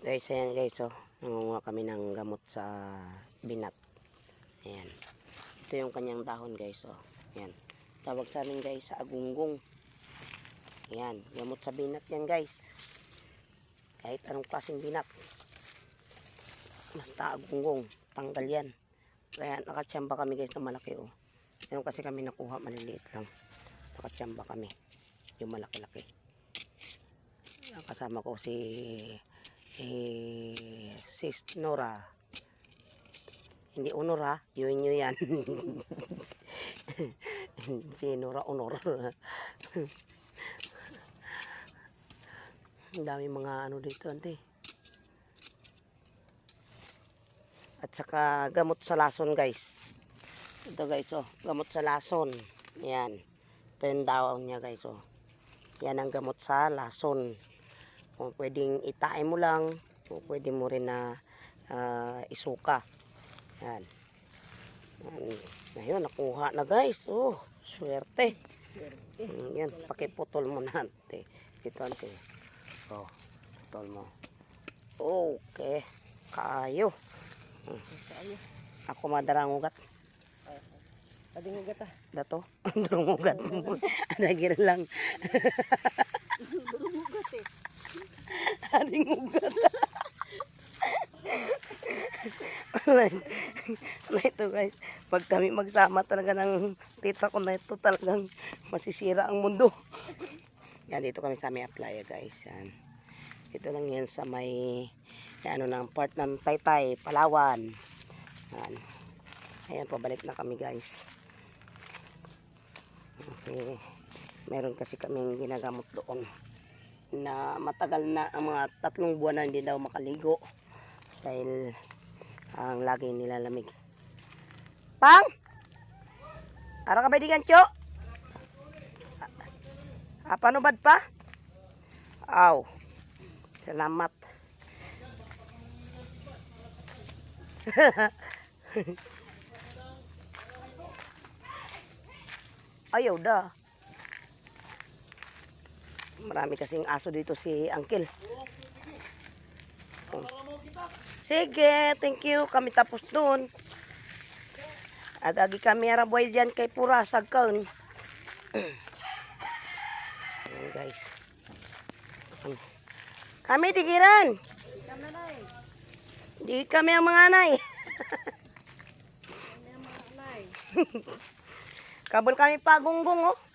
Guys, ayan guys, oh. Nangunguha kami ng gamot sa binat. Ayan. Ito yung kanyang dahon guys, oh. Ayan. Tawag sa amin guys sa agunggong. Ayan. Gamot sa binat yan guys. Kahit anong klaseng binat. Basta agunggong. Tanggal yan. Kaya nakatsamba kami guys na malaki, oh. Meron kasi kami nakuha, maliliit lang. Nakatsamba kami. Yung malaki-laki. Kasama ko si eh, Sis Nora. Hindi Honor ha, yun yun yan. si Nora Honor. Ang dami mga ano dito, ante. At saka gamot sa lason, guys. Ito guys, oh, gamot sa lason. Yan. Ito yung daon niya, guys, oh. Yan ang gamot sa lason. Kung pwedeng itain mo lang, kung pwede mo rin na ah, isuka. Yan. Yan. Ngayon, nakuha na guys. Oh, swerte. Mm, Yan, pakiputol mo na, ante. Dito, ante. Oh, putol mo. Okay. Kayo. Mm. Ako madarang ugat. Ading ugat ah. Dato. Darang ugat mo. Anagir lang. Ugat eh. Aring ugat. na ito guys, pag kami magsama talaga ng tita ko na ito talagang masisira ang mundo. Yan, dito kami sa may applya guys. Yan. Dito lang yan sa may ano ng part ng Taytay, Palawan. Yan. Ayan, pabalik na kami guys. Kasi meron kasi kaming ginagamot doon na matagal na ang mga tatlong buwan na hindi daw makaligo dahil ang lagi nilalamig. Pang! Ara ka ba di gancho? Ah, paano bad pa? Aw. Salamat. Ayaw da. Marami kasing aso dito si Uncle. Oh. Sige, thank you. Kami tapos doon. Agagi kami araboy dyan kay Purasag kaun. Ayan guys. Kami digiran. Di kami ang mga anay. Kabul kami pagunggong oh.